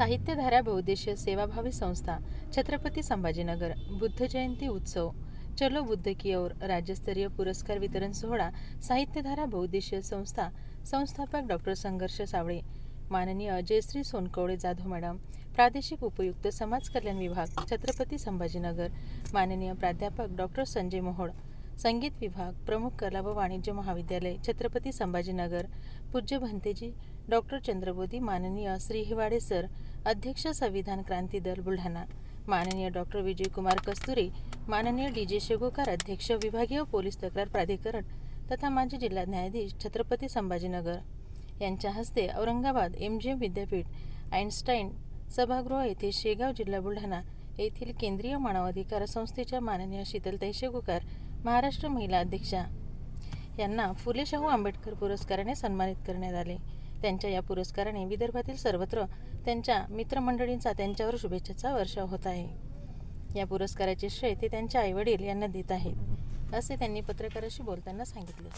साहित्यधारा बहुद्देशीय सेवाभावी संस्था छत्रपती संभाजीनगर बुद्ध जयंती उत्सव चलो बुद्ध की ओर राज्यस्तरीय पुरस्कार वितरण सोहळा साहित्यधारा बहुद्देशीय संस्था संस्थापक डॉक्टर संघर्ष सावळे माननीय जयश्री सोनकवळे जाधव मॅडम प्रादेशिक उपयुक्त समाज कल्याण विभाग छत्रपती संभाजीनगर माननीय प्राध्यापक डॉक्टर संजय मोहोळ संगीत विभाग प्रमुख कला व वाणिज्य महाविद्यालय छत्रपती संभाजीनगर पूज्य भंतेजी डॉक्टर चंद्रबोधी माननीय श्री हिवाडे सर अध्यक्ष संविधान क्रांती दल बुलढाणा माननीय डॉक्टर विजयकुमार कस्तुरे माननीय डी जे शेगोकार अध्यक्ष विभागीय पोलीस तक्रार प्राधिकरण तथा माजी जिल्हा न्यायाधीश छत्रपती संभाजीनगर. यांच्या हस्ते औरंगाबाद एम जी एम विद्यापीठ आईन्स्टाईन सभागृह येथे शेगाव जिल्हा बुलढाणा येथील केंद्रीय मानवाधिकार संस्थेच्या माननीय शीतलताई शेगोकार महाराष्ट्र महिला अध्यक्षा यांना फुले शाहू आंबेडकर पुरस्काराने सन्मानित करण्यात आले. त्यांच्या या पुरस्काराने विदर्भातील सर्वत्र त्यांच्या मित्रमंडळींचा त्यांच्यावर शुभेच्छाचा वर्षाव होत आहे. या पुरस्काराचे श्रेय ते त्यांच्या आईवडील यांना देत आहेत असे त्यांनी पत्रकाराशी बोलताना सांगितले.